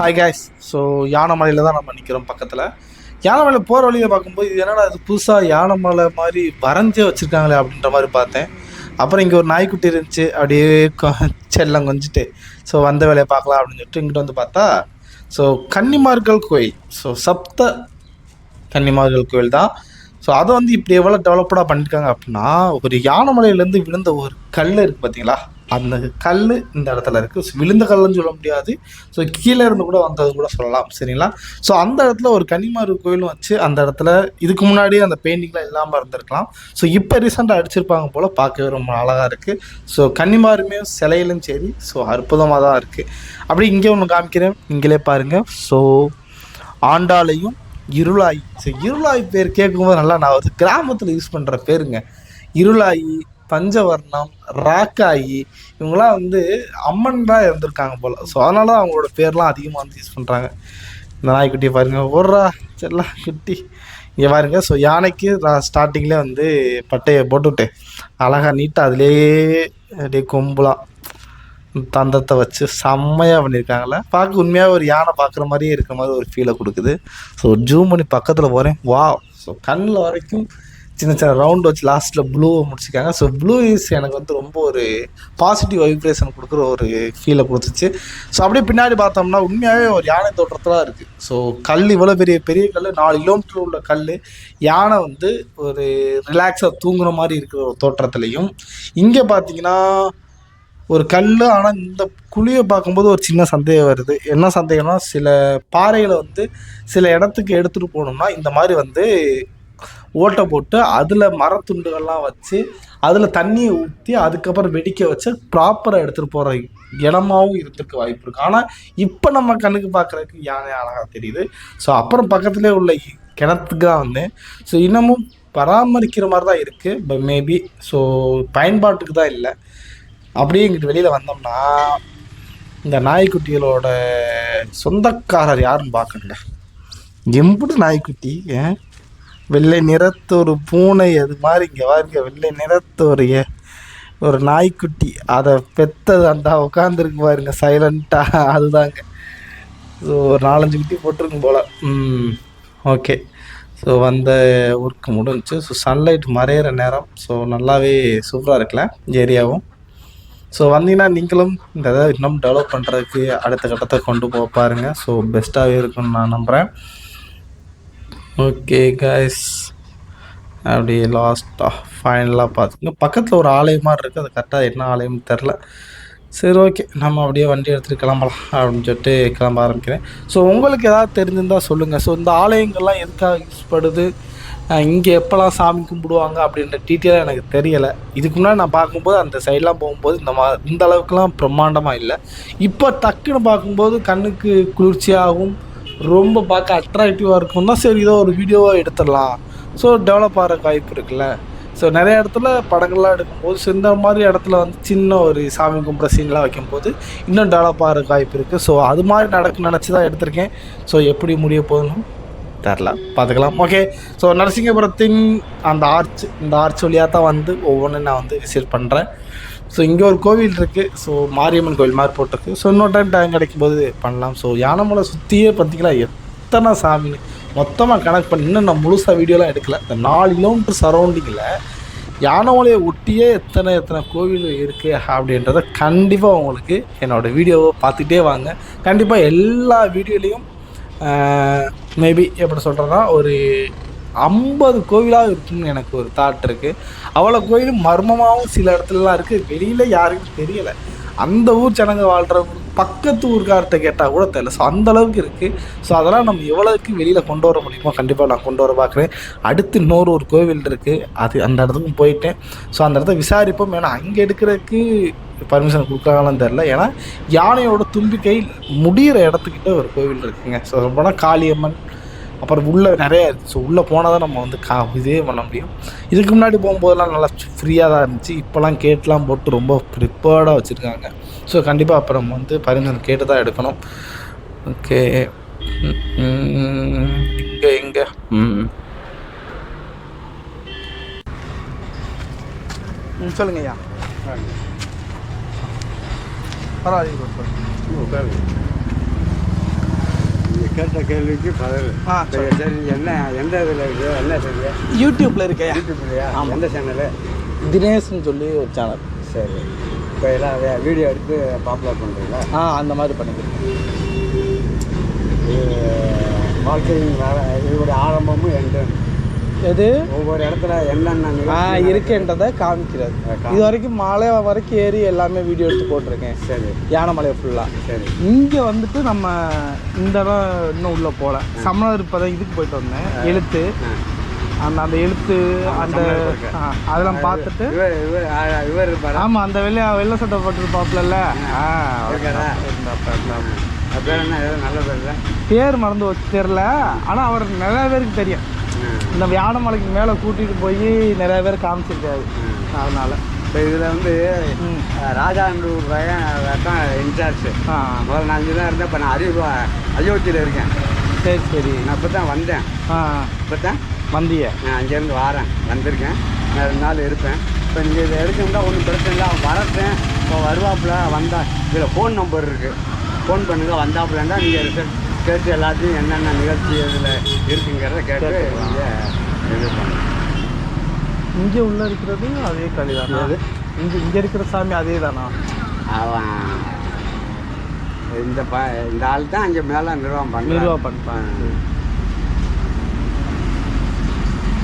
Hi guys so யானைமலையில் தான் நம்ம நிற்கிறோம் பக்கத்தில். யானைமலை போகிற வழியில் பார்க்கும்போது இது என்னடா இது புதுசாக யானைமலை மாதிரி வரைஞ்சே வச்சுருக்காங்களே அப்படின்ற மாதிரி பார்த்தேன். அப்புறம் இங்கே ஒரு நாய்க்குட்டி இருந்துச்சு. அப்படியே கொ- செல்லம் கொஞ்சிட்டு. ஸோ வந்த வேலையை பார்க்கலாம் அப்படின்னு சொல்லிட்டு இங்கிட்ட வந்து பார்த்தா ஸோ கன்னிமார்கள் கோயில். ஸோ சப்த கன்னிமார்கள் கோயில் தான். ஸோ அதை வந்து இப்படி எவ்வளோ டெவலப்டாக பண்ணியிருக்காங்க அப்படின்னா ஒரு யானைமலையிலேருந்து விழுந்த ஒரு கல் இருக்குது பார்த்தீங்களா? அந்த கல் இந்த இடத்துல இருக்குது ஸோ விழுந்த கல்லுன்னு சொல்ல முடியாது. ஸோ கீழே இருந்து கூட வந்தது கூட சொல்லலாம். சரிங்களா? ஸோ அந்த இடத்துல ஒரு கன்னிமாரு கோயிலும் வச்சு அந்த இடத்துல இதுக்கு முன்னாடி அந்த பெயிண்டிங்லாம் இல்லாமல் இருந்திருக்கலாம். ஸோ இப்போ ரீசெண்டாக அடிச்சிருப்பாங்க போல் பார்க்கவே ரொம்ப அழகாக இருக்குது ஸோ கன்னிமாருமே சிலையிலும் சரி ஸோ அற்புதமாக தான் இருக்குது அப்படி இங்கே ஒன்று காமிக்கிறேன். நீங்களே பாருங்கள் ஸோ ஆண்டாளையும் இருளாயி. ஸோ இருளாயி பேர் கேட்கும்போது நல்லா நான் வந்து கிராமத்தில் யூஸ் பண்ணுற பேருங்க. இருளாயி பஞ்சவர்ணம் ராக்காயி இவங்களாம் வந்து அம்மன் தான் இருந்திருக்காங்க போல். ஸோ அதனால தான் அவங்களோட பேர்லாம் அதிகமாக வந்து யூஸ் பண்ணுறாங்க இந்த நாய்க்குட்டியை பாருங்க. ஓடுறா செல்லா குட்டி. இங்கே பாருங்க. ஸோ யானைக்கு நான் ஸ்டார்டிங்லேயே வந்து பட்டையை போட்டுவிட்டு அழகாக நீட்டாக அதுலேயே அப்படியே கொம்புலாம் தந்தத்தை வச்சு செம்மையாக பண்ணியிருக்காங்களே பார்க்க உண்மையாக ஒரு யானை பார்க்குற மாதிரியே இருக்கிற மாதிரி ஒரு ஃபீலை கொடுக்குது. ஸோ ஜூம் பண்ணி பக்கத்தில் போகிறேன் வா ஸோ கண்ணில் வரைக்கும் சின்ன சின்ன ரவுண்ட் வச்சு லாஸ்ட்டில் ப்ளூவை முடிச்சிருக்காங்க. ஸோ ப்ளூ இஸ் எனக்கு வந்து ரொம்ப ஒரு பாசிட்டிவ் வைப்ரேஷன் கொடுக்குற ஒரு ஃபீலை கொடுத்துச்சு. ஸோ அப்படியே பின்னாடி பார்த்தோம்னா உண்மையாகவே ஒரு யானை தோற்றத்தில் இருக்குது ஸோ கல் இவ்வளோ பெரிய பெரிய கல் நாலு கிலோமீட்டர் உள்ள கல். யானை வந்து ஒரு ரிலாக்ஸாக தூங்குற மாதிரி இருக்கிற ஒரு தோற்றத்துலையும் இங்கே பார்த்தீங்கன்னா ஒரு கல் ஆனால் இந்த குழியை பார்க்கும்போது ஒரு சின்ன சந்தேகம் வருது. என்ன சந்தேகம்னா சில பாறைகளை வந்து சில இடத்துக்கு எடுத்துகிட்டு போகணும்னா இந்த மாதிரி வந்து ஓட்டை போட்டு அதில் மரத்துண்டுகள்லாம் வச்சு அதில் தண்ணியை ஊற்றி அதுக்கப்புறம் வெடிக்க வச்சு ப்ராப்பராக எடுத்துகிட்டு போகிற இடமாவும் இருந்திருக்க வாய்ப்பு இருக்குது ஆனால் இப்போ நம்ம கண்ணுக்கு பார்க்குறதுக்கு யானை அழகாக தெரியுது. ஸோ அப்புறம் பக்கத்துலேயே உள்ள கிணத்துக்கு தான் வந்தேன் ஸோ இன்னமும் பராமரிக்கிற மாதிரி தான் இருக்குது பட் மேபி ஸோ பயன்பாட்டுக்கு தான் இல்லை. அப்படியே இங்கிட்டு வெளியில் வந்தோம்னா இந்த நாய்க்குட்டிகளோட சொந்தக்காரர் யாருன்னு பார்க்கல எம்புடு நாய்க்குட்டி ஏன்? வெள்ளை நிறத்து ஒரு பூனை அது மாதிரி இங்கே பாருங்க வெள்ளை நிறத்து ஒரு ஏ- ஒரு நாய்க்குட்டி. அதை பெத்தது அந்த உட்காந்துருக்கு பாருங்க சைலண்ட்டாக அதுதாங்க. ஸோ ஒரு நாலஞ்சு குட்டி போட்டிருக்கும் போல். Hmm okay. ஸோ வந்த ஒர்க் முடிஞ்சு ஸோ சன்லைட் மறையிற நேரம். ஸோ நல்லாவே சூப்பராக இருக்குல்ல ஏரியாவும். ஸோ வந்தீங்கன்னா நீங்களும் இந்த இதை இன்னும் டெவலப் பண்ணுறதுக்கு அடுத்த கட்டத்தை கொண்டு போக பாருங்க. ஸோ பெஸ்ட்டாகவே இருக்கும்னு நான் நம்புகிறேன் ஓகே கைஸ் அப்படி லாஸ்ட்டாக ஃபைனலாக பார்த்துங்க பக்கத்தில் ஒரு ஆலயம் மாதிரி இருக்குது அது கரெக்டாக என்ன ஆலயம்னு தெரில சரி ஓகே நம்ம அப்படியே வண்டி எடுத்துகிட்டு கிளம்பலாம் அப்படின்னு சொல்லிட்டு கிளம்ப ஆரம்பிக்கிறேன். ஸோ உங்களுக்கு ஏதாவது தெரிஞ்சிருந்தால் சொல்லுங்கள் ஸோ இந்த ஆலயங்கள்லாம் எதுக்காக யூஸ் படுது? இங்கே எப்போல்லாம் சாமி கும்பிடுவாங்க அப்படின்ற டீட்டெயிலாக எனக்கு தெரியலை. இதுக்கு முன்னாடி நான் பார்க்கும்போது அந்த சைட்லாம் போகும்போது இந்த மா இந்த அளவுக்குலாம் பிரம்மாண்டமாக இல்லை. இப்போ டக்குன்னு பார்க்கும்போது கண்ணுக்கு குளிர்ச்சியாகவும் ரொம்ப பார்க்க அட்ராக்டிவாக இருக்கும் தான் சரி இதோ ஒரு வீடியோவாக எடுத்துடலாம். ஸோ டெவலப் ஆகிற வாய்ப்பு இருக்குல்ல. ஸோ நிறைய இடத்துல படங்கள்லாம் எடுக்கும்போது ஸோ இந்த மாதிரி இடத்துல வந்து சின்ன ஒரு சாமி கும்பிட்ற சீன்லாம் வைக்கும்போது இன்னும் டெவலப் ஆகிற வாய்ப்பு இருக்குது ஸோ அது மாதிரி நடக்கு நினச்சி தான் எடுத்திருக்கேன். ஸோ எப்படி முடிய போகணும் தெரில பார்த்துக்கலாம். ஓகே ஸோ நரசிங்கபுரத்தின் அந்த ஆர்ச் இந்த ஆர்ச் வழியாக தான் வந்து ஒவ்வொன்றும் நான் வந்து விசிட் பண்ணுறேன் ஸோ இங்கே ஒரு கோவில் இருக்குது ஸோ மாரியம்மன் கோவில் மாதிரி போட்டிருக்கு. ஸோ இன்னொரு டைம் டைம் கிடைக்கும் போது பண்ணலாம். ஸோ யானைமலை சுற்றியே பார்த்திங்களா? எத்தனை சாமின்னு மொத்தமாக கனெக்ட் பண்ணி இன்னும் நான் முழுசாக வீடியோலாம் எடுக்கல. இந்த நாலு கிலோமீட்டர் சரௌண்டிங்கில் யானைமலையை ஒட்டியே எத்தனை எத்தனை கோவில் இருக்குது அப்படின்றத கண்டிப்பாக உங்களுக்கு என்னோடய வீடியோவை பார்த்துட்டே வாங்க. கண்டிப்பாக எல்லா வீடியோலையும் மேபி எப்படி சொல்கிறேன்னா ஒரு ஐம்பது கோவிலாக இருக்குன்னு எனக்கு ஒரு தாட் இருக்குது அவ்வளோ கோயிலும் மர்மமாகவும் சில இடத்துலலாம் இருக்குது வெளியில் யாருக்கும் தெரியலை. அந்த ஊர் ஜனங்க வாழ்கிறவங்க பக்கத்து ஊர்க்கார்ட்ட கேட்டால் கூட தெரியல. ஸோ அந்த அளவுக்கு இருக்குது ஸோ அதெல்லாம் நம்ம எவ்வளோக்கு வெளியில் கொண்டு வர முடியுமோ கண்டிப்பாக நான் கொண்டு வர பார்க்குறேன். அடுத்து இன்னொரு ஒரு கோவில் இருக்குது அது அந்த இடத்துக்கும் போயிட்டேன். ஸோ அந்த இடத்த விசாரிப்போம். ஏன்னா அங்கே எடுக்கிறதுக்கு பர்மிஷன் கொடுக்குறாங்களான்னு தெரில ஏன்னா யானையோட தும்பிக்கை முடிகிற இடத்துக்கிட்ட ஒரு கோவில் இருக்குங்க. ஸோ ரொம்ப காளியம்மன் அப்புறம் உள்ளே நிறையா இருக்குது ஸோ உள்ளே போனால் தான் நம்ம வந்து கா இதே பண்ண முடியும். இதுக்கு முன்னாடி போகும்போதெல்லாம் நல்லா ஃப்ரீயாக தான் இருந்துச்சு. இப்போலாம் கேட்லாம் போட்டு ரொம்ப ப்ரிப்பேர்டாக வச்சுருக்காங்க. ஸோ கண்டிப்பாக அப்புறம் வந்து பரிந்துரை கேட்டு தான் எடுக்கணும். ஓகே இங்கே இங்கே. ம் ம். சொல்லுங்க ஐயா பரவாயில்ல கேட்ட கேள்விக்கு பதில். ஆ சரி சரி என்ன எந்த இதில் இருக்குது என்ன செய்யுங்க யூடியூப்ல இருக்கையா? யூடியூப்லையா எந்த சேனலு தினேஷ்னு சொல்லி ஒரு சேனல் சரி. இப்போ எல்லாம் வீடியோ எடுத்து பாப்புலர் பண்ணுறீங்களா ஆ அந்த மாதிரி பண்ணிக்கிறேன். இது வாழ்க்கையின் வேற இதோட ஆரம்பமும் எண்டு எது? ஒவ்வொரு இடத்துல என்னென்ன ஆ இருக்குன்றதை காமிக்கிறது. காமி- இது வரைக்கும் மலை வரைக்கும் ஏறி எல்லாமே வீடியோ எடுத்து போட்டிருக்கேன். சரி. யானைமலை ஃபுல்லாக சரி. இங்கே வந்துட்டு நம்ம இந்த இடம் இன்னும் உள்ளே போகல சமணர் இப்போ தான் இதுக்கு போயிட்டு வந்தேன். எழுத்து. ஆ. அந்த அந்த எழுத்து அந்த. ஆ, அதெல்லாம் பார்த்துட்டு. ஆ, ஆமாம் அந்த வெள்ளை வெள்ளை சட்டை போட்டுருப்பாப்புல ஆ. இருக்காரா? இருந்தாப்ப, இருந்தாப்ப. அது பேர் என்ன? ஏதோ நல்ல பேர் இல்லை? பேர் மறந்து வச்சு தெரில ஆனால் அவர் நிறைய பேருக்கு தெரியும். இந்த யானைமலைக்கு மேலே கூட்டிகிட்டு போய் நிறைய பேர் காமிச்சிருக்காரு. அதனால. இப்போ இதில் வந்து ராஜாண்டூர் பையன் தான் இன்சார்ஜ் முதல்ல நான் தான் இருந்தேன் இப்போ நான் அறிவு அயோத்தியில் இருக்கேன். சரி சரி. நான் இப்போ தான் வந்தேன். இப்போ தான் வந்திய? நான் அங்கேருந்து வரேன். வந்திருக்கேன். நான் ரெண்டு நாள் இருப்பேன். இப்போ நீங்கள் இதை எடுக்கணும்னா ஒன்றும் பிரச்சனை இல்லை. அவன் வரட்டேன் இப்போ வருவாப்புல வந்தா இதில் ஃபோன் நம்பர் இருக்குது ஃபோன் பண்ணுங்க வந்தாப்புலன்னா நீங்கள் ரிசல்ட் கேட்டு எல்லாத்தையும் என்னென்ன நிகழ்ச்சி இதில் இருக்குங்கிறத கேட்டு நீங்கள் இது பண்ணுங்க இங்கே உள்ள இருக்கிறது அதே களி தானா எது? இங்கே இங்கே இருக்கிற சாமி அதே தானா அவன் இந்த ப இந்த ஆள் தான் அங்கே மேலே நிர்வாகம் பண்ணுறான் நிர்வாகம் பண்ணுறான்.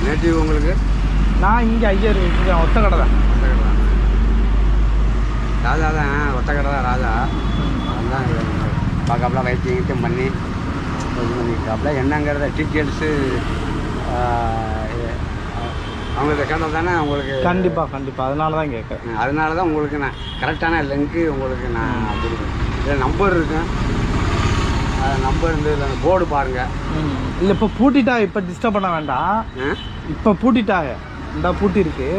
நேட்டிவ் உங்களுக்கு? நான் இங்கே ஐயர் இங்கே ஒத்த கடை தான். ராஜா தான் ஒத்த கடை தான் ராஜா. அவன் தான் பார்க்காப்புல வைத்தியம் கீத்தியம் பண்ணி இது பண்ணியிருக்காப்புல என்னங்கிறத டீட்டெயில்ஸு அவங்கள்ட்ட கேட்டால் தானே உங்களுக்கு கண்டிப்பாக கண்டிப்பாக அதனால தான் கேட்குறேன். அதனால தான் உங்களுக்கு நான் கரெக்டான லிங்க்கு உங்களுக்கு நான் கொடுக்குறேன் இதில் நம்பர் இருக்கும் நம்பர் இருந்து இதில் போர்டு பாருங்கள் இல்லை இப்போ பூட்டிட்டா இப்போ டிஸ்டர்ப் பண்ண வேண்டாம். இப்போ பூட்டிட்டாங்க. இந்த பூட்டி இருக்கு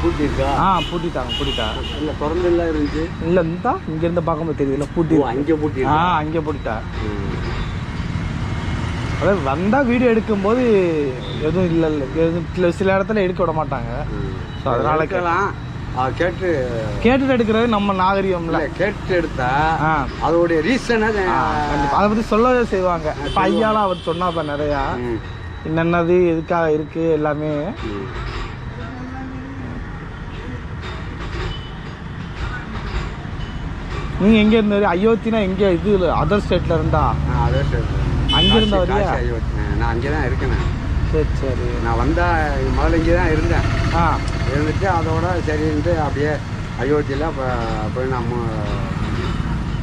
பூட்டி இருக்கா ஆ பூட்டிட்டாங்க பூட்டிட்டாங்க இல்லை திறந்து இல்லை இருந்துச்சு. இல்லை இருந்தா இங்கேருந்து பார்க்கும்போது தெரியுதுல பூட்டி. அங்கே பூட்டி ஆ? அங்கே பூட்டிட்டா. அதாவது வந்தால் வீடியோ எடுக்கும்போது எதுவும் இல்லை இல்லை எதுவும் சில சில இடத்துல எடுக்க விட மாட்டாங்க. So, அதனால எடுக்கலாம். அவ கேட்டு கேட்டுட்டு எடுக்கிறது நம்ம நாகரிகம்ல கேட்டு எடுத்தா அதோடைய ரீசனை அதை பற்றி சொல்லவே செய்வாங்க. இப்போ ஐயாலாம் அவர் சொன்னாப்ப நிறையா. என்னென்னது எதுக்காக இருக்கு எல்லாமே. நீங்கள் எங்கே இருந்தாரு அயோத்தினா எங்கே? இது அதர் ஸ்டேட்டில் இருந்தா. அதே சரி அங்க இருந்தா வரியா? நான் அங்கே தான் இருக்கேன் சரி சரி. நான் வந்தா முதல்ல இங்கே தான் இருந்தேன். ஆ. இருந்துட்டு அதோட சரின்ட்டு அப்படியே அயோத்தியில் போய் நம்ம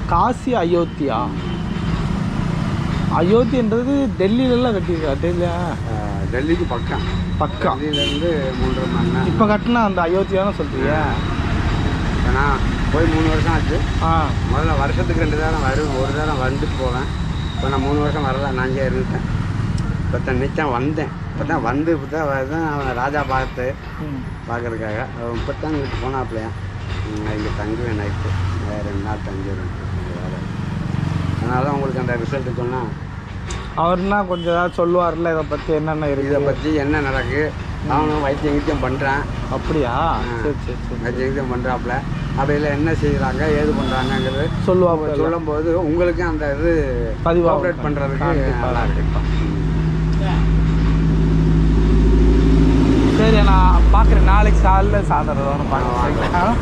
காசி அயோத்தியா? அயோத்தின்றது டெல்லியிலலாம் கட்டியிருக்கா டெல்லியா? டெல்லிக்கு பக்கம். பக்கம். டெல்லியிலேருந்து மூன்றரை மணி நேரம். இப்போ கட்டினா அந்த அயோத்தியான்னு சொல்றியா இப்ப நான் போய் மூணு வருஷம் ஆச்சு. முதல்ல வருஷத்துக்கு ரெண்டு தரம் வரும் ஒரு தரம் வந்துட்டு போவேன். இப்போ நான் மூணு வருஷம் வரல. நான் இருந்துட்டேன். இப்போ தான் நிச்சயம் வந்தேன். இப்போ தான் வந்து இப்போ தான் அவன் ராஜா பார்த்து. பார்க்கறதுக்காக. அவன் இப்போ தான் இங்கிட்டு போனாப்லையா இங்கே தங்குவேன் நைட்டு ரெண்டு நாள் தங்கிடுவேன் வேறு. அதனால தான் உங்களுக்கு அந்த ரிசல்ட்டு சொன்னால் அவர்னா கொஞ்சம் ஏதாவது சொல்லுவார்ல இதை பற்றி என்னென்ன இதை இருக்கு பற்றி என்ன நடக்கு? அவனும் வைத்தியம் கித்தியம் பண்ணுறான் அப்படியா சரி சரி சரி. வைத்தியம் கித்தியம் பண்ணுறாப்புல அப்படியில் என்ன செய்கிறாங்க ஏது பண்ணுறாங்கங்கிறது சொல்லுவாங்க சொல்லும்போது உங்களுக்கு அந்த இது பதிவாகும். கோஆப்ரேட் பண்ணுறதுக்கு நல்லா இருக்கு. சரி நான் பார்க்குறேன் நாளைக்கு காலைல சாயந்தரம் பார்க்குறேன்